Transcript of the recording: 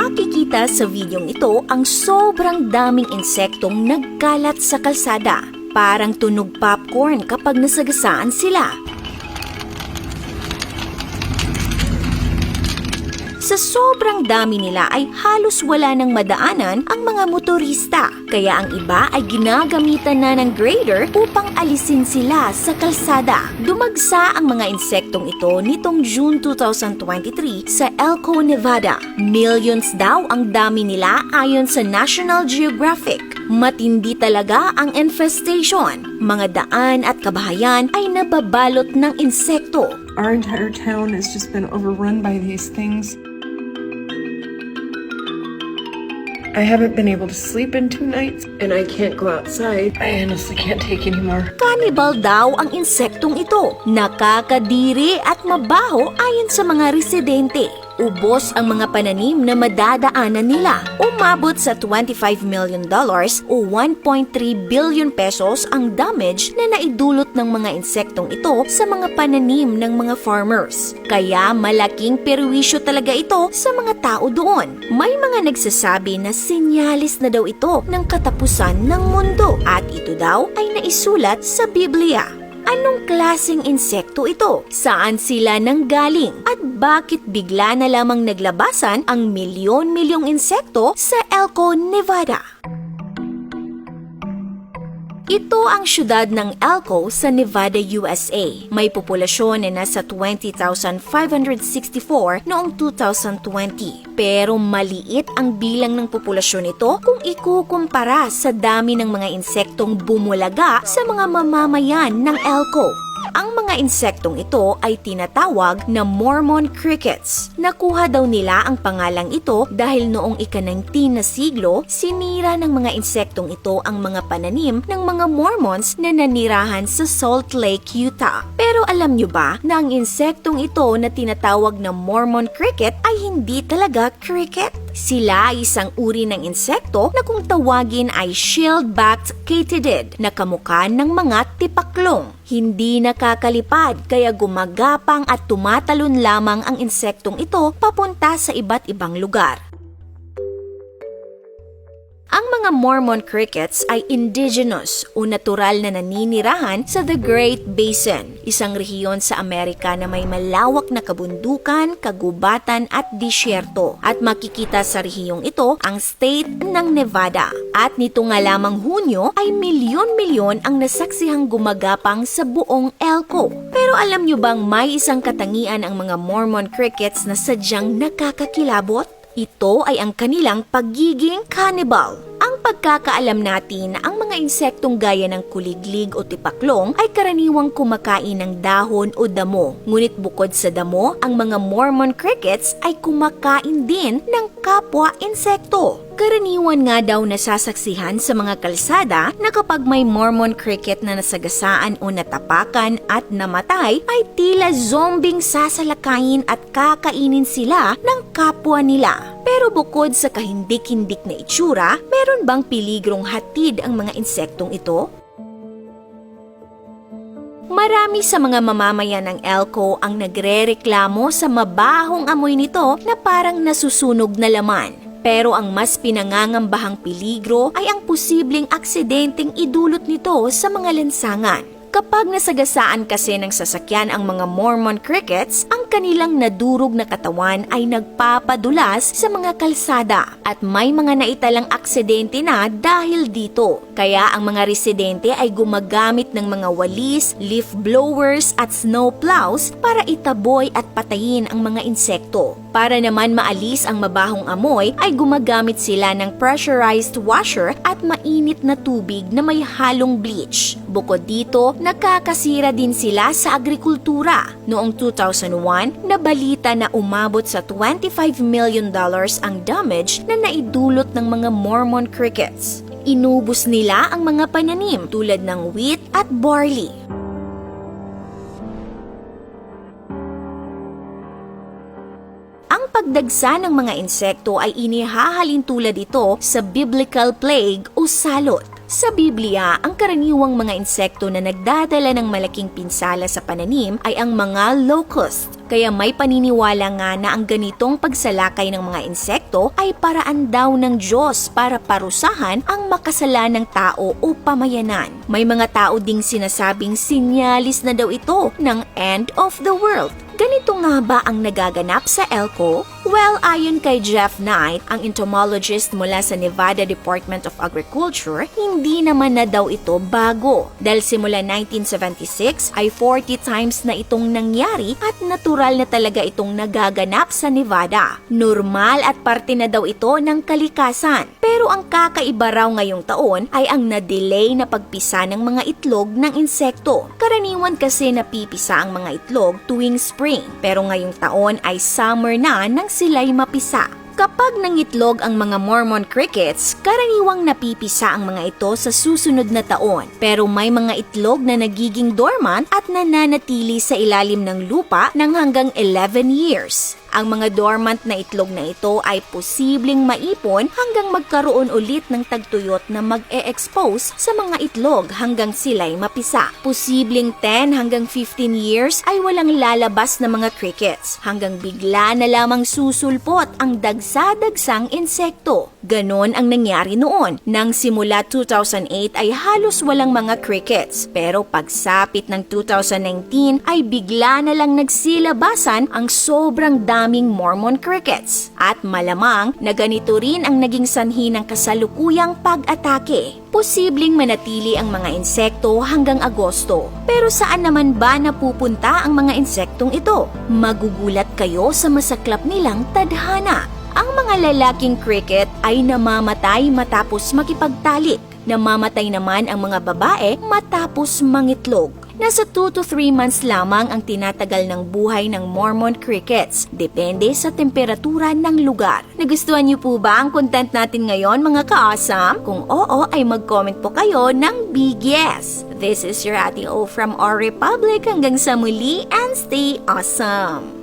Makikita sa videong ito ang sobrang daming insektong nagkalat sa kalsada. Parang tunog popcorn kapag nasagasaan sila. Sa sobrang dami nila ay halos wala nang madaanan ang mga motorista. Kaya ang iba ay ginagamitan na ng grader upang alisin sila sa kalsada. Dumagsa ang mga insektong ito nitong June 2023 sa Elko, Nevada. Millions daw ang dami nila ayon sa National Geographic. Matindi talaga ang infestation. Mga daan at kabahayan ay nababalot ng insekto. Our entire town has just been overrun by these things. I haven't been able to sleep in two nights, and I can't go outside. I honestly can't take anymore. Cannibal daw ang insektong ito. Nakakadiri at mabaho ayon sa mga residente. Ubos ang mga pananim na madadaanan nila. Umabot sa 25 million dollars o 1.3 billion pesos ang damage na naidulot ng mga insektong ito sa mga pananim ng mga farmers. Kaya malaking perwisyo talaga ito sa mga tao doon. May mga nagsasabi na sinyalis na daw ito ng katapusan ng mundo at ito daw ay naisulat sa Biblia. Anong klasing insekto ito? Saan sila nanggaling? At bakit bigla na lamang naglabasan ang milyon-milyong insekto sa Elko, Nevada? Ito ang syudad ng Elko sa Nevada, USA. May populasyon na nasa 20,564 noong 2020. Pero maliit ang bilang ng populasyon nito kung ikukumpara sa dami ng mga insektong bumulaga sa mga mamamayan ng Elko. Ang mga insektong ito ay tinatawag na Mormon crickets. Nakuha daw nila ang pangalang ito dahil noong ika-19 na siglo, sinira ng mga insektong ito ang mga pananim ng mga Mormons na nanirahan sa Salt Lake, Utah. Pero alam nyo ba na ang insektong ito na tinatawag na Mormon cricket ay hindi talaga cricket? Sila ay isang uri ng insekto na kung tawagin ay shield-backed katydid na kamukha ng mga tipaklong. Hindi nakakalipad kaya gumagapang at tumatalon lamang ang insektong ito papunta sa iba't ibang lugar. Ang mga Mormon crickets ay indigenous o natural na naninirahan sa the Great Basin, isang rehiyon sa Amerika na may malawak na kabundukan, kagubatan at disyerto. At makikita sa rehiyong ito ang state ng Nevada. At nito nga lamang Hunyo ay milyon-milyon ang nasaksihang gumagapang sa buong Elko. Pero alam nyo bang may isang katangian ang mga Mormon crickets na sadyang nakakakilabot? Ito ay ang kanilang pagiging cannibal. Ang pagkakaalam natin na ang mga insektong gaya ng kuliglig o tipaklong ay karaniwang kumakain ng dahon o damo. Ngunit bukod sa damo, ang mga Mormon crickets ay kumakain din ng kapwa insekto. Karaniwan nga daw nasasaksihan sa mga kalsada na kapag may Mormon cricket na nasagasaan o natapakan at namatay ay tila zombing sasalakayin at kakainin sila ng kapwa nila. Pero bukod sa kahindik-hindik na itsura, meron bang piligrong hatid ang mga insektong ito? Marami sa mga mamamayan ng Elko ang nagrereklamo sa mabahong amoy nito na parang nasusunog na laman. Pero ang mas pinangangambahang peligro ay ang posibleng aksidenteng idulot nito sa mga lansangan. Kapag nasagasaan kasi ng sasakyan ang mga Mormon crickets, ang kanilang nadurog na katawan ay nagpapadulas sa mga kalsada at may mga naitalang aksidente na dahil dito. Kaya ang mga residente ay gumagamit ng mga walis, leaf blowers at snow plows para itaboy at patayin ang mga insekto. Para naman maalis ang mabahong amoy ay gumagamit sila ng pressurized washer at mainit na tubig na may halong bleach. Bukod dito, nakakasira din sila sa agrikultura. Noong 2001, nabalita na umabot sa 25 million dollars ang damage na naidulot ng mga Mormon crickets. Inubos nila ang mga pananim tulad ng wheat at barley. Pagdagsa ng mga insekto ay inihahalin tulad ito sa biblical plague o salot. Sa Biblia, ang karaniwang mga insekto na nagdadala ng malaking pinsala sa pananim ay ang mga locust. Kaya may paniniwala nga na ang ganitong pagsalakay ng mga insekto ay paraan daw ng Diyos para parusahan ang makasalanang tao o pamayanan. May mga tao ding sinasabing sinyalis na daw ito ng end of the world. Ganito nga ba ang nagaganap sa Elko? Well, ayon kay Jeff Knight, ang entomologist mula sa Nevada Department of Agriculture, hindi naman na daw ito bago. Dahil simula 1976 ay 40 times na itong nangyari at natural na talaga itong nagaganap sa Nevada. Normal at parte na daw ito ng kalikasan. Pero ang kakaiba raw ngayong taon ay ang na-delay na pagpisa ng mga itlog ng insekto. Karaniwan kasi napipisa ang mga itlog tuwing spring, pero ngayong taon ay summer na nang sila'y mapisa. Kapag nangitlog ang mga Mormon crickets, karaniwang napipisa ang mga ito sa susunod na taon. Pero may mga itlog na nagiging dormant at nananatili sa ilalim ng lupa ng hanggang 11 years. Ang mga dormant na itlog na ito ay posibleng maipon hanggang magkaroon ulit ng tagtuyot na mag-e-expose sa mga itlog hanggang sila'y mapisa. Posibleng 10 hanggang 15 years ay walang lalabas na mga crickets hanggang bigla na lamang susulpot ang dagsa-dagsang insekto. Ganon ang nangyari noon. Nang simula 2008 ay halos walang mga crickets pero pagsapit ng 2019 ay bigla na lang nagsilabasan ang sobrang daming Mormon crickets. At malamang na ganito rin ang naging sanhi ng kasalukuyang pag-atake. Posibleng manatili ang mga insekto hanggang Agosto. Pero saan naman ba napupunta ang mga insektong ito? Magugulat kayo sa masaklap nilang tadhana. Ang mga lalaking cricket ay namamatay matapos makipagtalik. Namamatay naman ang mga babae matapos mangitlog. Nasa 2 to 3 months lamang ang tinatagal ng buhay ng Mormon crickets. Depende sa temperatura ng lugar. Nagustuhan niyo po ba ang content natin ngayon mga ka-awesome? Kung oo ay mag-comment po kayo ng big yes. This is your Ate O from our Republic. Hanggang sa muli and stay awesome!